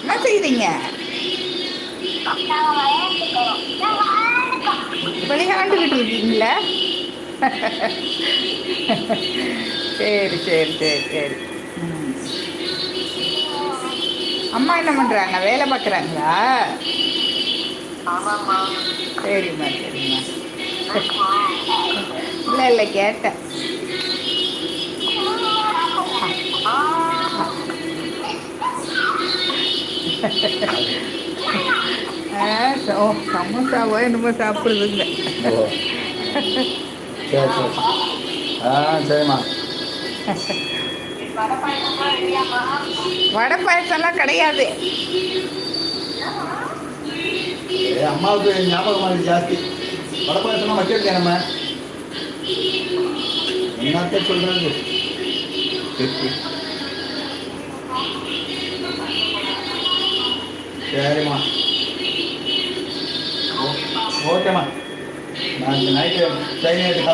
என்ன செய்கிறீங்க விளையாண்டுக்கிட்டு இருக்கீங்களா சரி சரி சரி சரி. அம்மா என்ன பண்ணுறாங்க வேலை பார்க்குறாங்களா? சரிம்மா சரிம்மா. இல்லை இல்லை கேட்டேன். ஓ சமோசாவோ என்னமோ சாப்பிடுதுங்க இல்லை சரி சரி ஆ சரிம்மா வடை பாயசம்லாம் கிடையாது. அம்மாவுக்கு ஞாபகம் மாதிரி ஜாஸ்தி. வடப்பாயசம்லாம் வைக்கிறதே நம்ம? என்னத்த சொல்கிறது సరేమా ఓకేమా నాకు నైట్ ట్రైన్ అయితే